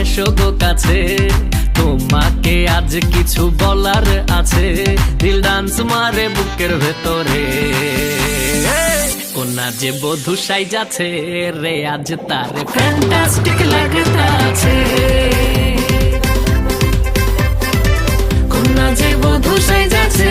এসো গো কাছে। তোমাকে আজ কিছু বলার আছে। দিল ডান্স মারে বুকের ভেতরে। কোনা যে বধু যাচ্ছে রে, আজ তার ফ্যান্টাস্টিক লাগতাছে কোনা যে বধু যাচ্ছে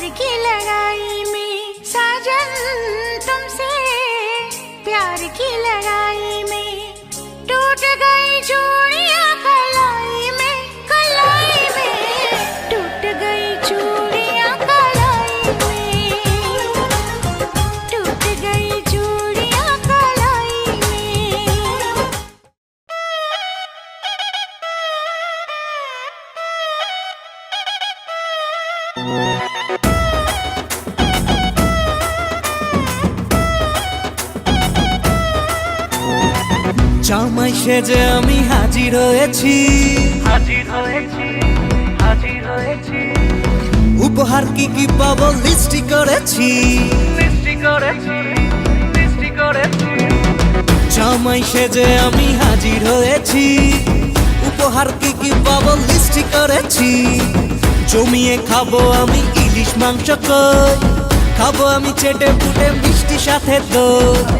पर সেজে আমি হাজির হয়েছি। হাজির হয়েছি হাজির হয়েছি। উপহার কি কি পাবো লিস্টি করেছি। মিষ্টি করেছি জামাই সেজে আমি হাজির হয়েছি। উপহার কি কি পাবো লিস্টি করেছি। জমিয়ে খাব আমি ইলিশ মাংস কই। খাব আমি চেটে পুটে মিষ্টি সাথে দই।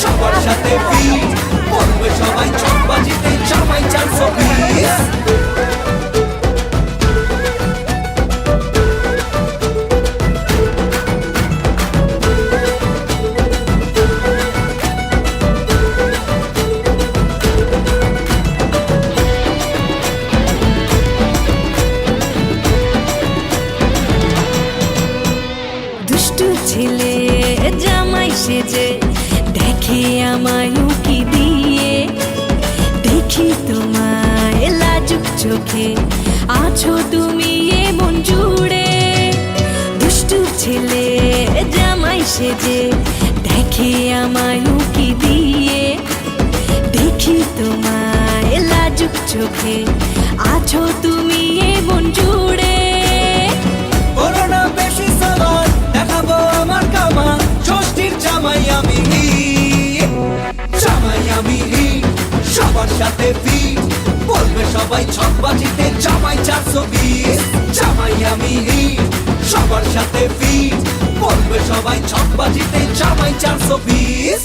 সবার সাথে চকবাজিতে জামাই চারশো দেখি তোমায় লাজুক চোখে। আছো তুমি এমন জুড়ে। দুষ্টু ছেলে, জামাই সেজে। দেখে আমায় উকি দিয়ে। দেখি তোমায় লাজুক চোখে। আছো তুমি এমন জুড়ে। আমি হিট, সবার সাথে ফিট বলবে সবাই ছকবাজিতে জামাই চারশো বিশ